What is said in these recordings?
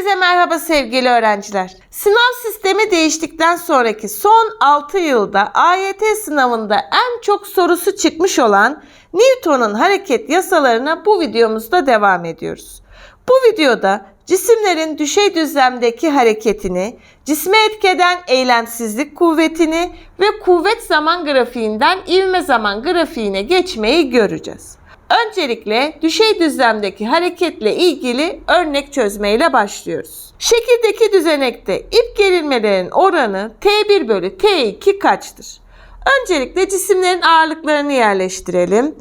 Herkese merhaba sevgili öğrenciler. Sınav sistemi değiştikten sonraki son 6 yılda AYT sınavında en çok sorusu çıkmış olan Newton'un hareket yasalarına bu videomuzda devam ediyoruz. Bu videoda cisimlerin düşey düzlemdeki hareketini, cisme etkeden eylemsizlik kuvvetini ve kuvvet zaman grafiğinden ivme zaman grafiğine geçmeyi göreceğiz. Öncelikle düşey düzlemdeki hareketle ilgili örnek çözmeyle başlıyoruz. Şekildeki düzenekte ip gerilmelerinin oranı T1 bölü T2 kaçtır? Öncelikle cisimlerin ağırlıklarını yerleştirelim.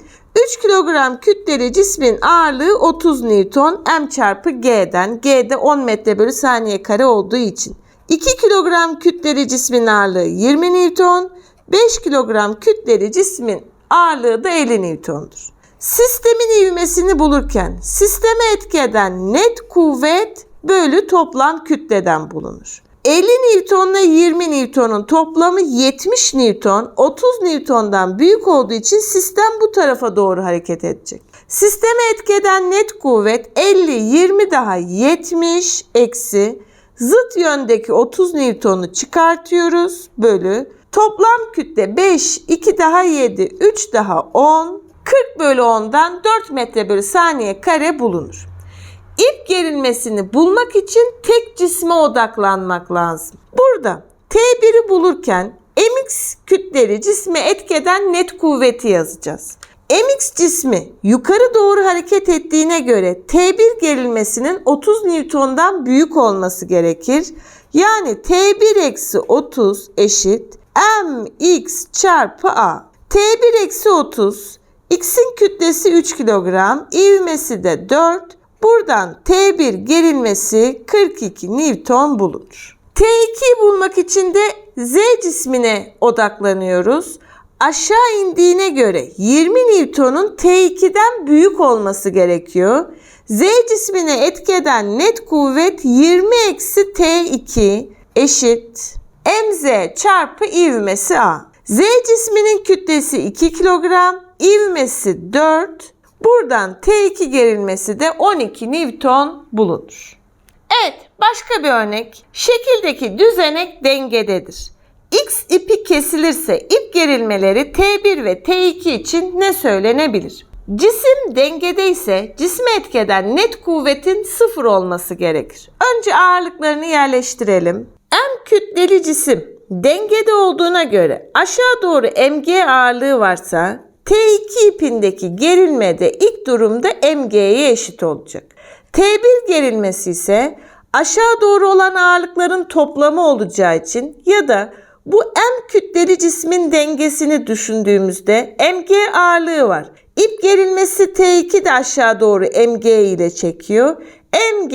3 kilogram kütleli cismin ağırlığı 30 Newton m çarpı g'den. G'de 10 metre bölü saniye kare olduğu için. 2 kilogram kütleli cismin ağırlığı 20 Newton. 5 kilogram kütleli cismin ağırlığı da 50 Newton'dur. Sistemin ivmesini bulurken sisteme etki eden net kuvvet bölü toplam kütleden bulunur. 50 Newton ile 20 Newton'un toplamı 70 Newton, 30 Newton'dan büyük olduğu için sistem bu tarafa doğru hareket edecek. Sisteme etki eden net kuvvet 50, 20 daha 70 eksi zıt yöndeki 30 Newton'u çıkartıyoruz bölü toplam kütle 5, 2 daha 7, 3 daha 10, 40 bölü 10'dan 4 metre bölü saniye kare bulunur. İp gerilmesini bulmak için tek cisme odaklanmak lazım. Burada T1'i bulurken mx kütleli cisme etkeden net kuvveti yazacağız. mx cismi yukarı doğru hareket ettiğine göre T1 gerilmesinin 30 Newton'dan büyük olması gerekir. Yani T1 eksi 30 eşit mx çarpı a. T1 eksi 30 X'in kütlesi 3 kilogram, ivmesi de 4. Buradan T1 gerilmesi 42 Newton bulunur. T2'yi bulmak için de Z cismine odaklanıyoruz. Aşağı indiğine göre 20 Newton'un T2'den büyük olması gerekiyor. Z cismine etkeden net kuvvet 20 eksi T2 eşit mz çarpı ivmesi A. Z cisminin kütlesi 2 kilogram, ivmesi 4. Buradan T2 gerilmesi de 12 Newton bulunur. Evet, başka bir örnek. Şekildeki düzenek dengededir. X ipi kesilirse ip gerilmeleri T1 ve T2 için ne söylenebilir? Cisim dengede ise cisme etkeden net kuvvetin sıfır olması gerekir. Önce ağırlıklarını yerleştirelim. M kütleli cisim dengede olduğuna göre aşağı doğru mg ağırlığı varsa T2 ipindeki gerilme de ilk durumda mg'ye eşit olacak. T1 gerilmesi ise aşağı doğru olan ağırlıkların toplamı olacağı için ya da bu M kütleli cismin dengesini düşündüğümüzde mg ağırlığı var. İp gerilmesi T2 de aşağı doğru mg ile çekiyor. mg,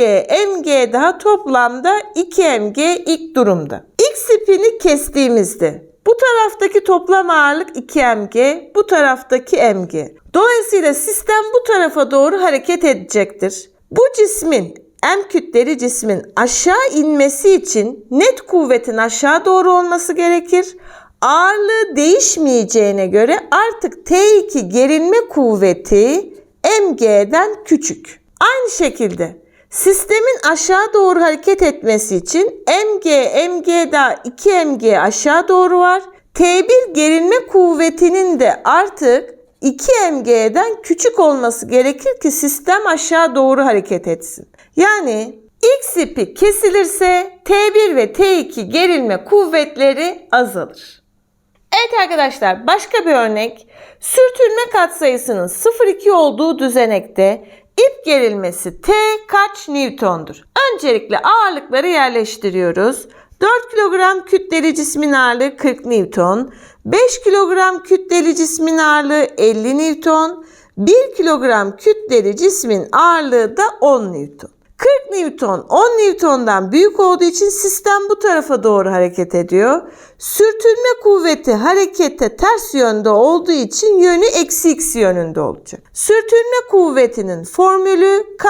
mg daha toplamda 2 mg ilk durumda. X ipini kestiğimizde bu taraftaki toplam ağırlık 2 mg, bu taraftaki mg. Dolayısıyla sistem bu tarafa doğru hareket edecektir. Bu cismin M kütleli cismin aşağı inmesi için net kuvvetin aşağı doğru olması gerekir. Ağırlığı değişmeyeceğine göre artık T2 gerilme kuvveti mg'den küçük. Aynı şekilde sistemin aşağı doğru hareket etmesi için mg, mg daha 2 mg aşağı doğru var. T1 gerilme kuvvetinin de artık 2 mg'den küçük olması gerekir ki sistem aşağı doğru hareket etsin. Yani X ipi kesilirse T1 ve T2 gerilme kuvvetleri azalır. Evet arkadaşlar başka bir örnek. Sürtünme katsayısının 0,2 olduğu düzenekte ip gerilmesi T kaç Newton'dur? Öncelikle ağırlıkları yerleştiriyoruz. 4 kilogram kütleli cismin ağırlığı 40 Newton, 5 kilogram kütleli cismin ağırlığı 50 Newton, 1 kilogram kütleli cismin ağırlığı da 10 Newton. 40 Newton 10 Newton'dan büyük olduğu için sistem bu tarafa doğru hareket ediyor. Sürtünme kuvveti harekete ters yönde olduğu için yönü eksi x yönünde olacak. Sürtünme kuvvetinin formülü K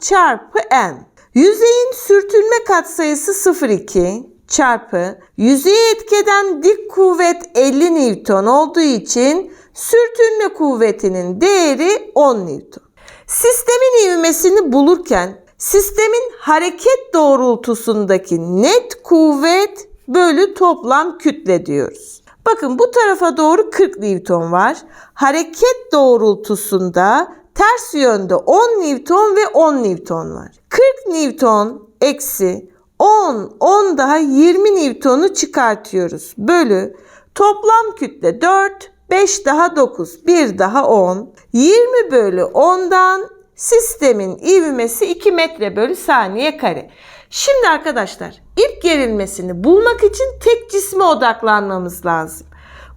çarpı N. Yüzeyin sürtünme katsayısı 0,2 çarpı yüzeye etkeden dik kuvvet 50 Newton olduğu için sürtünme kuvvetinin değeri 10 Newton. Sistemin ivmesini bulurken Sistemin hareket doğrultusundaki net kuvvet bölü toplam kütle diyoruz. Bakın bu tarafa doğru 40 Newton var. Hareket doğrultusunda ters yönde 10 Newton ve 10 Newton var. 40 Newton eksi 10, 10 daha 20 Newton'u çıkartıyoruz. Bölü toplam kütle 4, 5 daha 9, 1 daha 10. 20 bölü 10'dan sistemin ivmesi 2 metre bölü saniye kare. Şimdi arkadaşlar ip gerilmesini bulmak için tek cisme odaklanmamız lazım.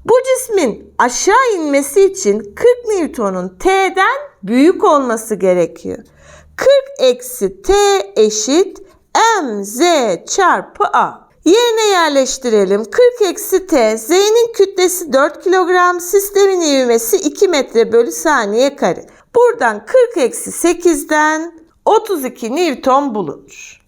Bu cismin aşağı inmesi için 40 Newton'un T'den büyük olması gerekiyor. 40 eksi T eşit mz çarpı a. Yerine yerleştirelim. 40 eksi t, z'nin kütlesi 4 kilogram, sistemin ivmesi 2 metre bölü saniye kare. Buradan 40 eksi 8'den 32 Newton bulunur.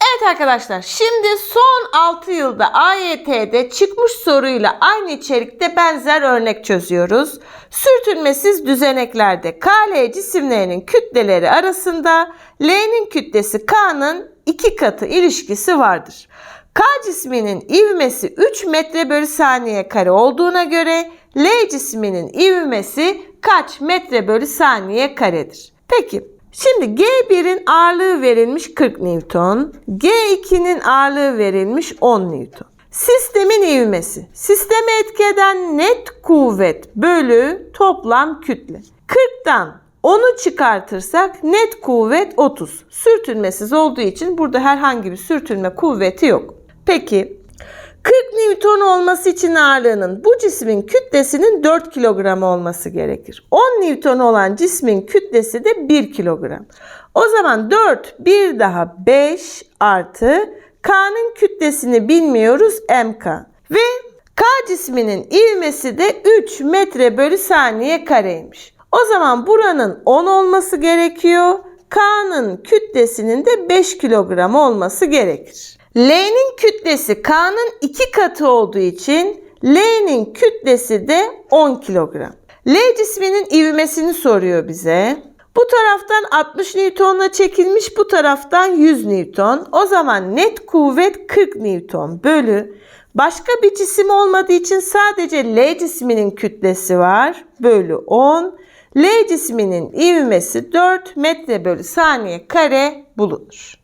Evet arkadaşlar şimdi son 6 yılda AYT'de çıkmış soruyla aynı içerikte benzer örnek çözüyoruz. Sürtünmesiz düzeneklerde KL cisimlerinin kütleleri arasında L'nin kütlesi K'nın 2 katı ilişkisi vardır. K cisminin ivmesi 3 metre bölü saniye kare olduğuna göre L cisminin ivmesi kaç metre bölü saniye karedir? Peki Şimdi G1'in ağırlığı verilmiş 40 Newton, G2'nin ağırlığı verilmiş 10 Newton. Sistemin ivmesi. Sisteme etkeden net kuvvet bölü toplam kütle. 40'tan 10'u çıkartırsak net kuvvet 30. Sürtünmesiz olduğu için burada herhangi bir sürtünme kuvveti yok. Peki 40 Newton olması için ağırlığının bu cismin kütlesinin 4 kilogram olması gerekir. 10 Newton olan cismin kütlesi de 1 kilogram. O zaman 4 bir daha 5 artı K'nın kütlesini bilmiyoruz MK. Ve K cisminin ivmesi de 3 metre bölü saniye kareymiş. O zaman buranın 10 olması gerekiyor. K'nın kütlesinin de 5 kilogram olması gerekir. L'nin kütlesi K'nın 2 katı olduğu için L'nin kütlesi de 10 kilogram. L cisminin ivmesini soruyor bize. Bu taraftan 60 Newton'la çekilmiş, bu taraftan 100 Newton. O zaman net kuvvet 40 Newton bölü. Başka bir cisim olmadığı için sadece L cisminin kütlesi var. Bölü 10. L cisminin ivmesi 4 metre bölü saniye kare bulunur.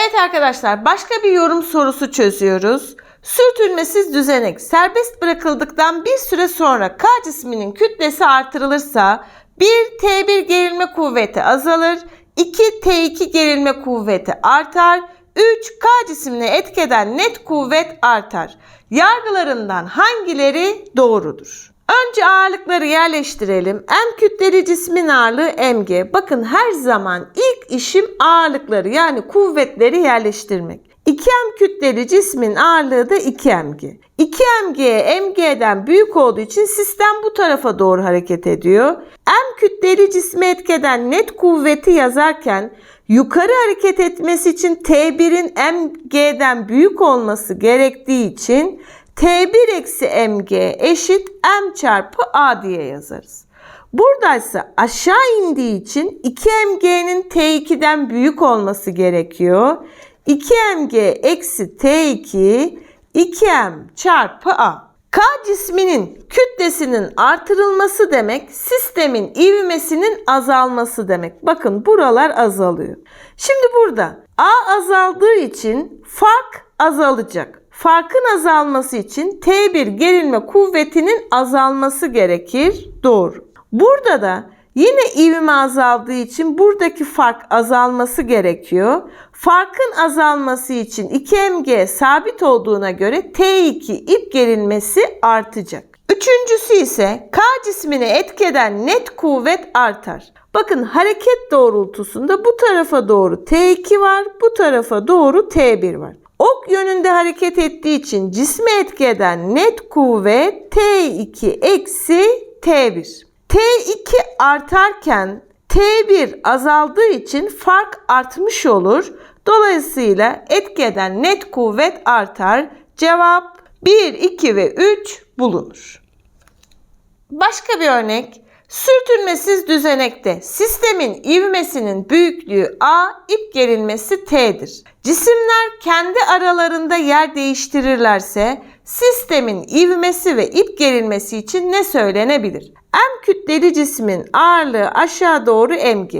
Evet arkadaşlar başka bir yorum sorusu çözüyoruz. Sürtünmesiz düzenek serbest bırakıldıktan bir süre sonra K cisminin kütlesi artırılırsa 1 T1 gerilme kuvveti azalır, 2 T2 gerilme kuvveti artar, 3 K cisimine etkeden net kuvvet artar. Yargılarından hangileri doğrudur? Önce ağırlıkları yerleştirelim. M kütleli cismin ağırlığı mg. Bakın her zaman işim ağırlıkları yani kuvvetleri yerleştirmek. 2m kütleli cismin ağırlığı da 2mg. 2mg mg'den büyük olduğu için sistem bu tarafa doğru hareket ediyor. M kütleli cisme etkeden net kuvveti yazarken yukarı hareket etmesi için T1'in mg'den büyük olması gerektiği için T1 eksi mg eşit m çarpı a diye yazarız. Buradaysa aşağı indiği için 2mg'nin T2'den büyük olması gerekiyor. 2mg eksi T2 2m çarpı a. K cisminin kütlesinin artırılması demek sistemin ivmesinin azalması demek. Bakın buralar azalıyor. Şimdi burada A azaldığı için fark azalacak. Farkın azalması için T1 gerilme kuvvetinin azalması gerekir. Doğru. Burada da yine ivme azaldığı için buradaki fark azalması gerekiyor. Farkın azalması için 2mg sabit olduğuna göre T2 ip gerilmesi artacak. Üçüncüsü ise K cismine etkeden net kuvvet artar. Bakın hareket doğrultusunda bu tarafa doğru T2 var, bu tarafa doğru T1 var. Ok yönünde hareket ettiği için cisme etki eden net kuvvet T2 eksi T1. T2 artarken T1 azaldığı için fark artmış olur. Dolayısıyla etki eden net kuvvet artar. Cevap 1, 2 ve 3 bulunur. Başka bir örnek. Sürtünmesiz düzenekte sistemin ivmesinin büyüklüğü A, ip gerilmesi T'dir. Cisimler kendi aralarında yer değiştirirlerse sistemin ivmesi ve ip gerilmesi için ne söylenebilir? M kütleli cismin ağırlığı aşağı doğru mg.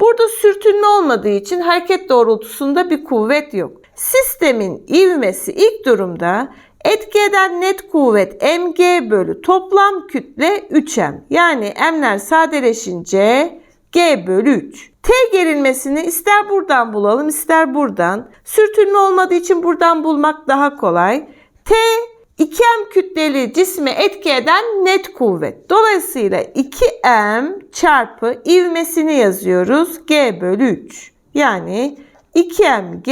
Burada sürtünme olmadığı için hareket doğrultusunda bir kuvvet yok. Sistemin ivmesi ilk durumda etki eden net kuvvet mg bölü toplam kütle 3m. Yani m'ler sadeleşince g bölü 3. T gerilmesini ister buradan bulalım ister buradan. Sürtünme olmadığı için buradan bulmak daha kolay. T 2m kütleli cisme etki eden net kuvvet. Dolayısıyla 2m çarpı ivmesini yazıyoruz. G bölü 3. Yani 2mg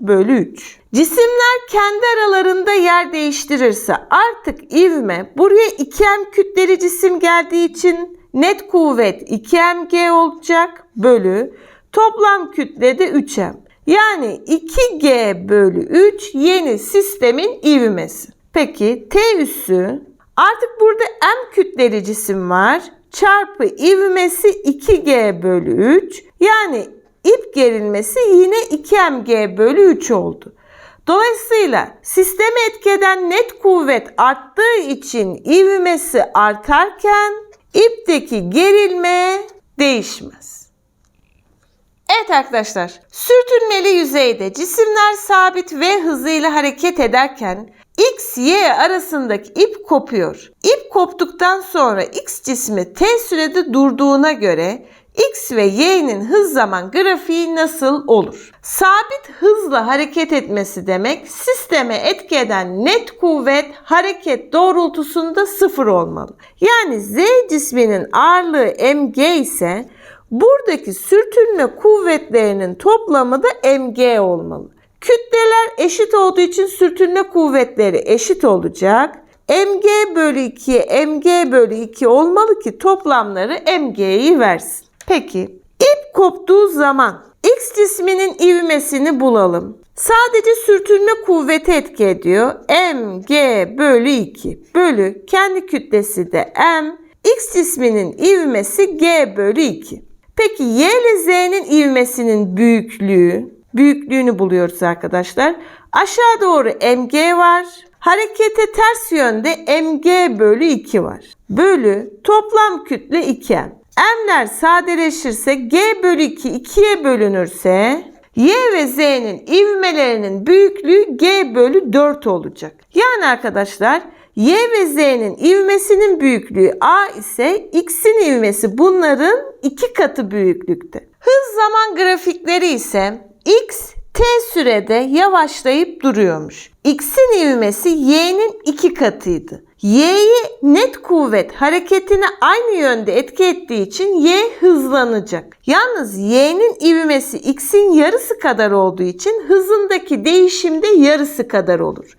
bölü 3. Cisimler kendi aralarında yer değiştirirse artık ivme buraya 2m kütleli cisim geldiği için net kuvvet 2mg olacak bölü toplam kütle de 3m. Yani 2g bölü 3 yeni sistemin ivmesi. Peki T üssü artık burada m kütleli cisim var. Çarpı ivmesi 2g bölü 3. Yani ip gerilmesi yine 2mg bölü 3 oldu. Dolayısıyla sistemi etkeden net kuvvet arttığı için ivmesi artarken ipteki gerilme değişmez. Evet arkadaşlar, sürtünmeli yüzeyde cisimler sabit v hızıyla hareket ederken X, Y arasındaki ip kopuyor. İp koptuktan sonra X cismi T sürede durduğuna göre X ve Y'nin hız zaman grafiği nasıl olur? Sabit hızla hareket etmesi demek sisteme etki eden net kuvvet hareket doğrultusunda sıfır olmalı. Yani Z cisminin ağırlığı mg ise buradaki sürtünme kuvvetlerinin toplamı da mg olmalı. Kütleler eşit olduğu için sürtünme kuvvetleri eşit olacak. mg bölü 2 mg bölü 2 olmalı ki toplamları mg'yi versin. Peki ip koptuğu zaman X cisminin ivmesini bulalım. Sadece sürtünme kuvveti etki ediyor. mg bölü 2 bölü kendi kütlesi de m. X cisminin ivmesi g bölü 2. Peki y ile z'nin ivmesinin büyüklüğü, büyüklüğünü buluyoruz arkadaşlar. Aşağı doğru mg var. Harekete ters yönde mg bölü 2 var. Bölü toplam kütle 2m. M'ler sadeleşirse G bölü 2 2'ye bölünürse Y ve Z'nin ivmelerinin büyüklüğü G bölü 4 olacak. Yani arkadaşlar Y ve Z'nin ivmesinin büyüklüğü A ise X'in ivmesi bunların iki katı büyüklükte. Hız zaman grafikleri ise X T sürede yavaşlayıp duruyormuş. X'in ivmesi Y'nin iki katıydı. Y'ye net kuvvet hareketine aynı yönde etki ettiği için Y hızlanacak. Yalnız Y'nin ivmesi X'in yarısı kadar olduğu için hızındaki değişim de yarısı kadar olur.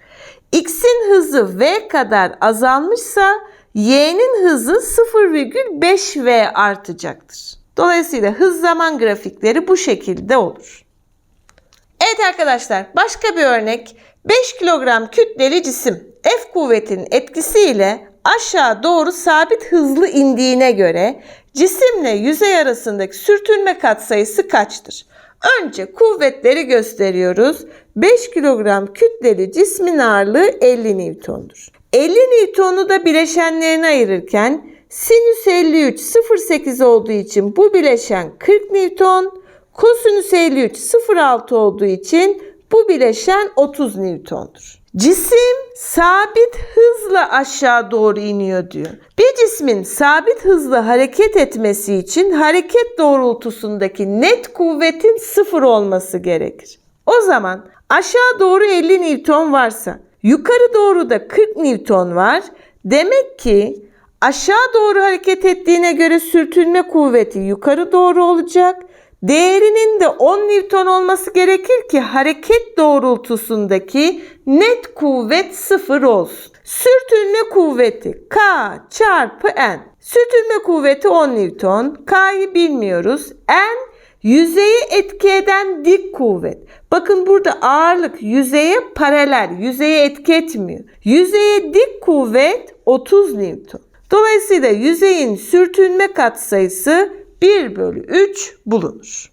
X'in hızı V kadar azalmışsa Y'nin hızı 0,5V artacaktır. Dolayısıyla hız zaman grafikleri bu şekilde olur. Evet arkadaşlar başka bir örnek 5 kilogram kütleli cisim F kuvvetinin etkisiyle aşağı doğru sabit hızlı indiğine göre cisimle yüzey arasındaki sürtünme katsayısı kaçtır? Önce kuvvetleri gösteriyoruz. 5 kilogram kütleli cismin ağırlığı 50 Newton'dur. 50 Newton'u da bileşenlerine ayırırken sinüs 53 0.8 olduğu için bu bileşen 40 Newton, kosinüs 53 0.6 olduğu için bu bileşen 30 Newton'dur. Cisim sabit hızla aşağı doğru iniyor diyor. Bir cismin sabit hızla hareket etmesi için hareket doğrultusundaki net kuvvetin sıfır olması gerekir. O zaman aşağı doğru 50 Newton varsa yukarı doğru da 40 Newton var. Demek ki aşağı doğru hareket ettiğine göre sürtünme kuvveti yukarı doğru olacak. Değerinin de 10 Newton olması gerekir ki hareket doğrultusundaki net kuvvet sıfır olsun. Sürtünme kuvveti K çarpı N. Sürtünme kuvveti 10 Newton. K'yı bilmiyoruz. N yüzeye etki eden dik kuvvet. Bakın burada ağırlık yüzeye paralel, yüzeye etki etmiyor. Yüzeye dik kuvvet 30 Newton. Dolayısıyla yüzeyin sürtünme katsayısı 1 bölü 3 bulunur.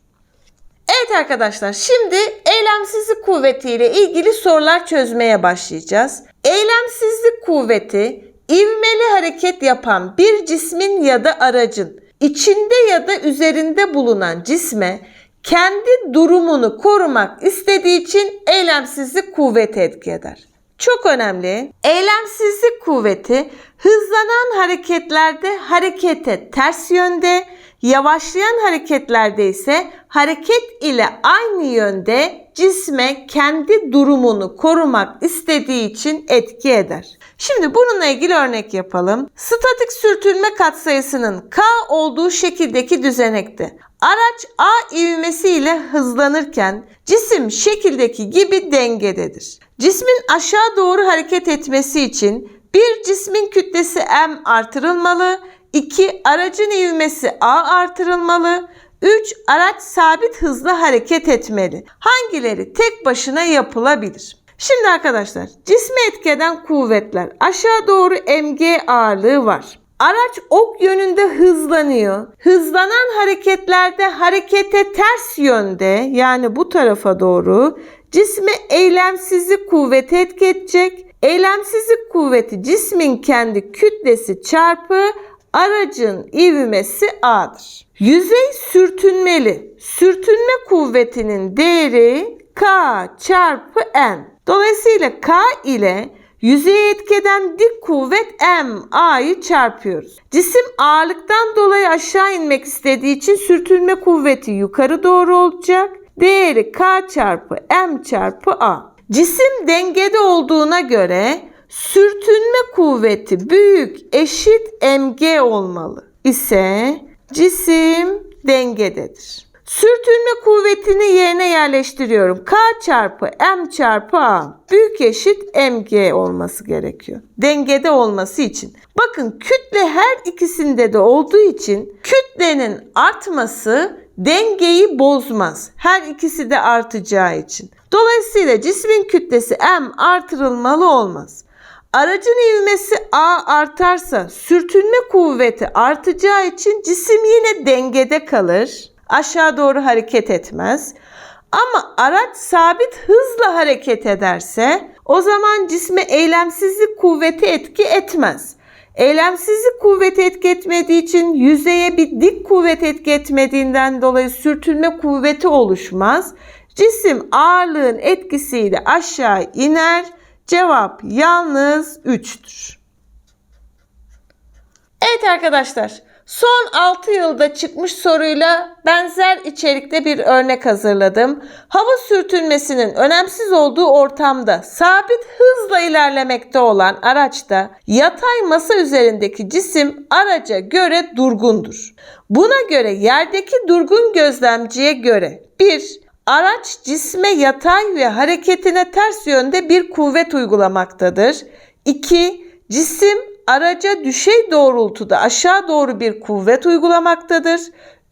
Evet arkadaşlar şimdi eylemsizlik kuvveti ile ilgili sorular çözmeye başlayacağız. Eylemsizlik kuvveti ivmeli hareket yapan bir cismin ya da aracın içinde ya da üzerinde bulunan cisme kendi durumunu korumak istediği için eylemsizlik kuvveti etki eder. Çok önemli. Eylemsizlik kuvveti hızlanan hareketlerde harekete ters yönde, yavaşlayan hareketlerde ise hareket ile aynı yönde cisme kendi durumunu korumak istediği için etki eder. Şimdi bununla ilgili örnek yapalım. Statik sürtünme katsayısının K olduğu şekildeki düzenekte araç A ivmesi ile hızlanırken cisim şekildeki gibi dengededir. Cismin aşağı doğru hareket etmesi için bir cismin kütlesi M artırılmalı, 2 aracın ivmesi A artırılmalı, 3 araç sabit hızla hareket etmeli. Hangileri tek başına yapılabilir? Şimdi arkadaşlar cismi etkeden kuvvetler aşağı doğru mg ağırlığı var. Araç ok yönünde hızlanıyor. Hızlanan hareketlerde harekete ters yönde yani bu tarafa doğru cisme eylemsizlik kuvveti etki edecek. Eylemsizlik kuvveti cismin kendi kütlesi çarpı aracın ivmesi A'dır. Yüzey sürtünmeli. Sürtünme kuvvetinin değeri K çarpı N. Dolayısıyla K ile yüzeye etkeden dik kuvvet M A'yı çarpıyoruz. Cisim ağırlıktan dolayı aşağı inmek istediği için sürtünme kuvveti yukarı doğru olacak. Değeri K çarpı M çarpı A. Cisim dengede olduğuna göre sürtünme kuvveti büyük eşit mg olmalı ise cisim dengededir. Sürtünme kuvvetini yerine yerleştiriyorum. K çarpı M çarpı A büyük eşit mg olması gerekiyor. Dengede olması için. Bakın kütle her ikisinde de olduğu için kütlenin artması dengeyi bozmaz. Her ikisi de artacağı için. Dolayısıyla cismin kütlesi M artırılmalı olmaz. Aracın ivmesi A artarsa sürtünme kuvveti artacağı için cisim yine dengede kalır. Aşağı doğru hareket etmez. Ama araç sabit hızla hareket ederse o zaman cisme eylemsizlik kuvveti etki etmez. Eylemsizlik kuvveti etki etmediği için yüzeye bir dik kuvvet etki etmediğinden dolayı sürtünme kuvveti oluşmaz. Cisim ağırlığın etkisiyle aşağı iner. Cevap yalnız 3'tür. Evet arkadaşlar, son 6 yılda çıkmış soruyla benzer içerikte bir örnek hazırladım. Hava sürtünmesinin önemsiz olduğu ortamda sabit hızla ilerlemekte olan araçta yatay masa üzerindeki cisim araca göre durgundur. Buna göre yerdeki durgun gözlemciye göre 1. Araç cisme yatay ve hareketine ters yönde bir kuvvet uygulamaktadır. 2. Cisim araca düşey doğrultuda aşağı doğru bir kuvvet uygulamaktadır.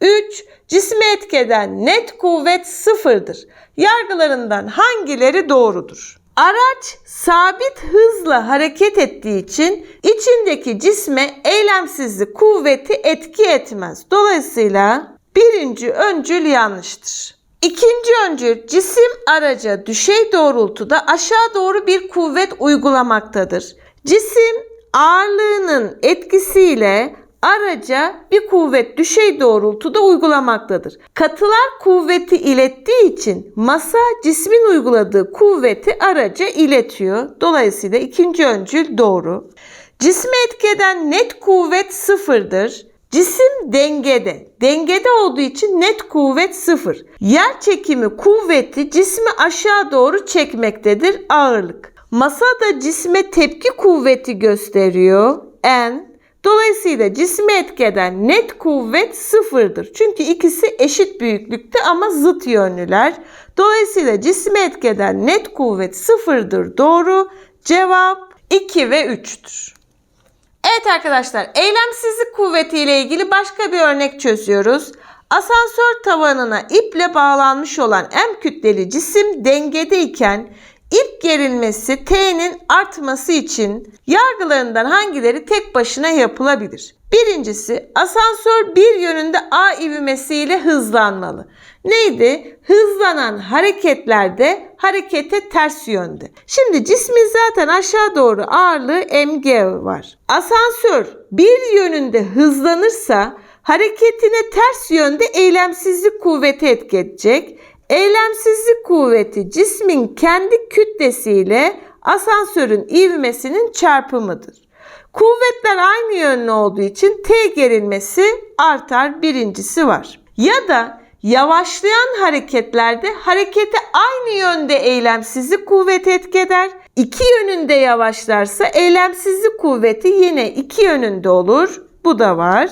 3. Cisme etkeden net kuvvet sıfırdır. Yargılarından hangileri doğrudur? Araç sabit hızla hareket ettiği için içindeki cisme eylemsizlik kuvveti etki etmez. Dolayısıyla birinci öncül yanlıştır. İkinci öncül cisim araca düşey doğrultuda aşağı doğru bir kuvvet uygulamaktadır. Cisim ağırlığının etkisiyle araca bir kuvvet düşey doğrultuda uygulamaktadır. Katılar kuvveti ilettiği için masa cismin uyguladığı kuvveti araca iletiyor. Dolayısıyla ikinci öncül doğru. Cisme etkeden net kuvvet sıfırdır. Cisim dengede. Dengede olduğu için net kuvvet sıfır. Yer çekimi kuvveti cismi aşağı doğru çekmektedir ağırlık. Masa da cisme tepki kuvveti gösteriyor. N. Dolayısıyla cismi etkeden net kuvvet sıfırdır. Çünkü ikisi eşit büyüklükte ama zıt yönlüler. Dolayısıyla cismi etkeden net kuvvet sıfırdır. Doğru. Cevap 2 ve 3'tür. Evet arkadaşlar, eylemsizlik kuvveti ile ilgili başka bir örnek çözüyoruz. Asansör tavanına iple bağlanmış olan M kütleli cisim dengedeyken ip gerilmesi T'nin artması için yargılarından hangileri tek başına yapılabilir? Birincisi asansör bir yönünde A ivmesiyle hızlanmalı. Neydi? Hızlanan hareketlerde harekete ters yönde. Şimdi cismin zaten aşağı doğru ağırlığı mg var. Asansör bir yönünde hızlanırsa hareketine ters yönde eylemsizlik kuvveti etki edecek. Eylemsizlik kuvveti cismin kendi kütlesiyle asansörün ivmesinin çarpımıdır. Kuvvetler aynı yönlü olduğu için T gerilmesi artar birincisi var. Ya da yavaşlayan hareketlerde harekete aynı yönde eylemsizlik kuvveti etki eder. İki yönünde yavaşlarsa eylemsizlik kuvveti yine iki yönünde olur. Bu da var.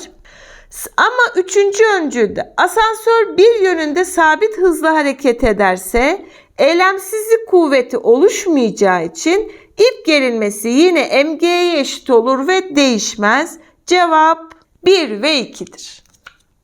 Ama üçüncü öncülde asansör bir yönünde sabit hızla hareket ederse eylemsizlik kuvveti oluşmayacağı için ip gerilmesi yine mg'ye eşit olur ve değişmez. Cevap 1 ve 2'dir.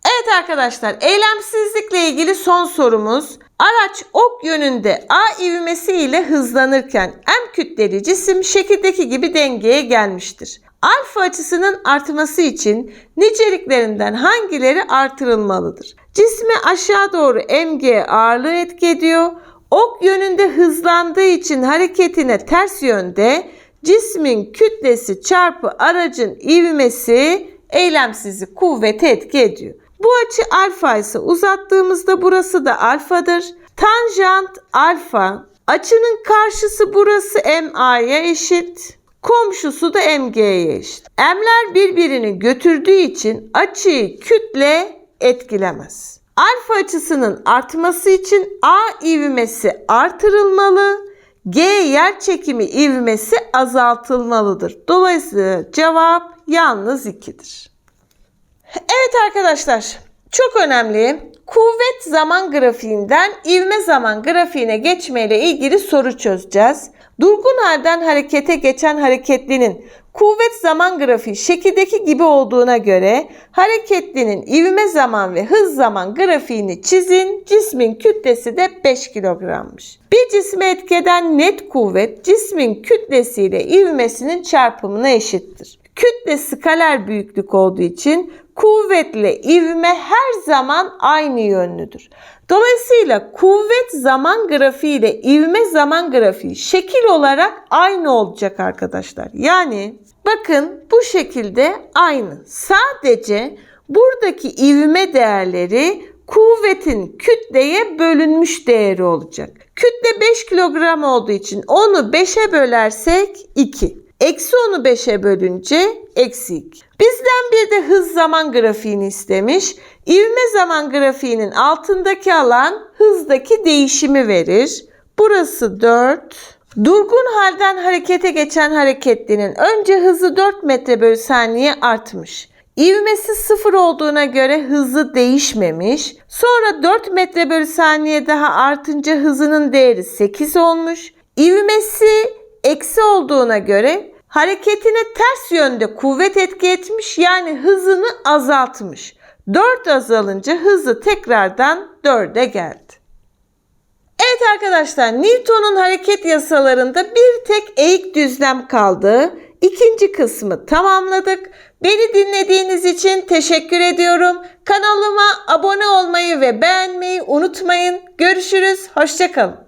Evet arkadaşlar eylemsizlikle ilgili son sorumuz. Araç ok yönünde A ivmesi ile hızlanırken M kütleli cisim şekildeki gibi dengeye gelmiştir. Alfa açısının artması için niceliklerinden hangileri artırılmalıdır? Cisme aşağı doğru mg ağırlığı etki ediyor. Ok yönünde hızlandığı için hareketine ters yönde cismin kütlesi çarpı aracın ivmesi eylemsizlik kuvveti etki ediyor. Bu açı alfa ise uzattığımızda burası da alfadır. Tanjant alfa. Açının karşısı burası MA'ya eşit. Komşusu da MG'ye eşit. M'ler birbirini götürdüğü için açıyı kütle etkilemez. Alfa açısının artması için A ivmesi artırılmalı. G yer çekimi ivmesi azaltılmalıdır. Dolayısıyla cevap yalnız 2'dir. Evet arkadaşlar çok önemli. Kuvvet zaman grafiğinden ivme zaman grafiğine geçmeyle ilgili soru çözeceğiz. Durgun halden harekete geçen hareketlinin kuvvet zaman grafiği şekildeki gibi olduğuna göre hareketlinin ivme zaman ve hız zaman grafiğini çizin. Cismin kütlesi de 5 kilogrammış. Bir cisme etkeden net kuvvet cismin kütlesiyle ivmesinin çarpımına eşittir. Kütle skaler büyüklük olduğu için kuvvetle ivme her zaman aynı yönlüdür. Dolayısıyla kuvvet zaman grafiği ile ivme zaman grafiği şekil olarak aynı olacak arkadaşlar. Yani bakın bu şekilde aynı. Sadece buradaki ivme değerleri kuvvetin kütleye bölünmüş değeri olacak. Kütle 5 kilogram olduğu için onu 5'e bölersek 2. Eksi 10'u 5'e bölünce eksi 2. Bizden bir de hız zaman grafiğini istemiş. İvme zaman grafiğinin altındaki alan hızdaki değişimi verir. Burası 4. Durgun halden harekete geçen hareketlinin önce hızı 4 metre bölü saniye artmış. İvmesi sıfır olduğuna göre hızı değişmemiş. Sonra 4 metre bölü saniye daha artınca hızının değeri 8 olmuş. İvmesi eksi olduğuna göre hareketine ters yönde kuvvet etki etmiş yani hızını azaltmış. 4 azalınca hızı tekrardan 4'e geldi. Evet arkadaşlar Newton'un hareket yasalarında bir tek eğik düzlem kaldı. İkinci kısmı tamamladık. Beni dinlediğiniz için teşekkür ediyorum. Kanalıma abone olmayı ve beğenmeyi unutmayın. Görüşürüz. Hoşçakalın.